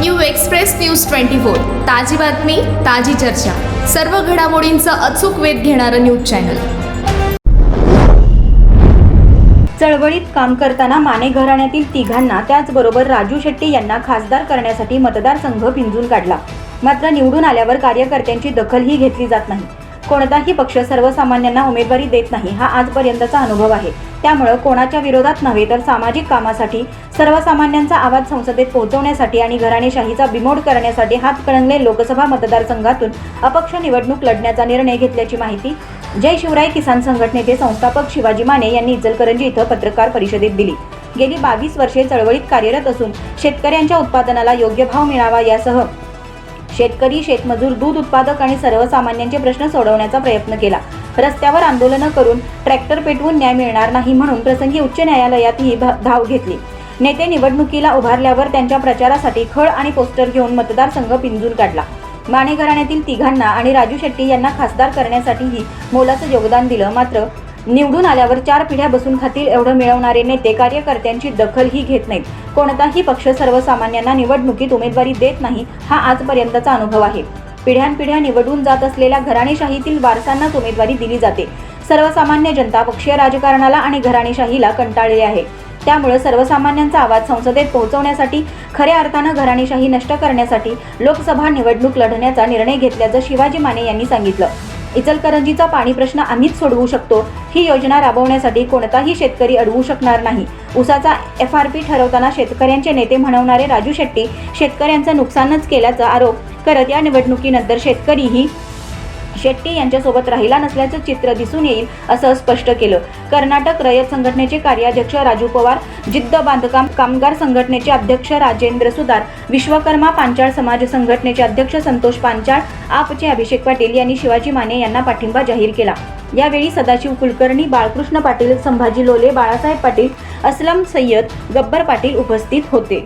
New express news twenty four. ताजी बातमी ताजी चर्चा. सर्व घडामोडींचा अचूक वेध घेणारं न्यूज चॅनल. चळवळीत काम करताना माने घराण्यातील तिघांना त्याचबरोबर राजू शेट्टी यांना खासदार करण्यासाठी मतदारसंघ पिंजून काढला. मात्र निवडून आल्यावर कार्यकर्त्यांची दखलही घेतली जात नाही. कोणताही पक्ष सर्वसामान्यांना उमेदवारी देत नाही हा आजपर्यंतचा अनुभव आहे. त्यामुळं कोणाच्या विरोधात नव्हे तर सामाजिक कामासाठी सर्वसामान्यांचा आवाज संसदेत पोहोचवण्यासाठी आणि घराणेशाहीचा बिमोड करण्यासाठी हातकणंगले लोकसभा मतदारसंघातून अपक्ष निवडणूक लढण्याचा निर्णय घेतल्याची माहिती जय शिवराय किसान संघटनेचे संस्थापक शिवाजी माने यांनी इचलकरंजी इथं पत्रकार परिषदेत दिली. गेली बावीस वर्षे चळवळीत कार्यरत असून शेतकऱ्यांच्या उत्पादनाला योग्य भाव मिळावा यासह शेतकरी शेतमजूर दूध उत्पादक आणि सर्वसामान्यांचे प्रश्न सोडवण्याचा प्रयत्न केला. रस्त्यावर आंदोलनं करून ट्रॅक्टर पेटवून न्याय मिळणार नाही म्हणून प्रसंगी उच्च न्यायालयातही धा- धाव घेतली. नेते निवडणुकीला उभारल्यावर त्यांच्या प्रचारासाठी खळ आणि पोस्टर घेऊन मतदारसंघ पिंजून काढला. माने घराण्यातील तिघांना आणि राजू शेट्टी यांना खासदार करण्यासाठीही मोलाचं योगदान दिलं मात्र निवडून आल्यावर चार पिढ्या बसून खातील एवढं मिळवणारे नेते कार्यकर्त्यांची दखलही घेत नाहीत. कोणताही पक्ष सर्वसामान्यांना निवडणुकीत उमेदवारी देत नाही हा आजपर्यंतचा अनुभव आहे. पिढ्यानपिढ्या निवडून जात असलेल्या घराणेशाहीतील वारसांनाच उमेदवारी दिली जाते. सर्वसामान्य जनता पक्षीय राजकारणाला आणि घराणेशाहीला कंटाळले आहे. त्यामुळे सर्वसामान्यांचा आवाज संसदेत पोहोचवण्यासाठी खऱ्या अर्थानं घराणेशाही नष्ट करण्यासाठी लोकसभा निवडणूक लढण्याचा निर्णय घेतल्याचं शिवाजी माने यांनी सांगितलं. इचलकरंजीचा पाणी प्रश्न आम्हीच सोडवू शकतो. ही योजना राबवण्यासाठी कोणताही शेतकरी अडवू शकणार नाही. उसाचा एफ आर पी ठरवताना शेतकऱ्यांचे नेते म्हणवणारे राजू शेट्टी शेतकऱ्यांचं नुकसानच केल्याचा आरोप करत या निवडणुकीनंतर शेतकरीही शेट्टी यांच्यासोबत राहिला नसल्याचं चित्र दिसून येईल असं स्पष्ट केलं. कर्नाटक रयत संघटनेचे कार्याध्यक्ष राजू पवार जिद्द बांधकाम कामगार संघटनेचे अध्यक्ष राजेंद्र सुदार विश्वकर्मा पांचाळ समाज संघटनेचे अध्यक्ष संतोष पांचाळ आपचे अभिषेक पाटील यांनी शिवाजी माने यांना पाठिंबा जाहीर केला. यावेळी सदाशिव कुलकर्णी बाळकृष्ण पाटील संभाजी लोले बाळासाहेब पाटील असलम सय्यद गब्बर पाटील उपस्थित होते.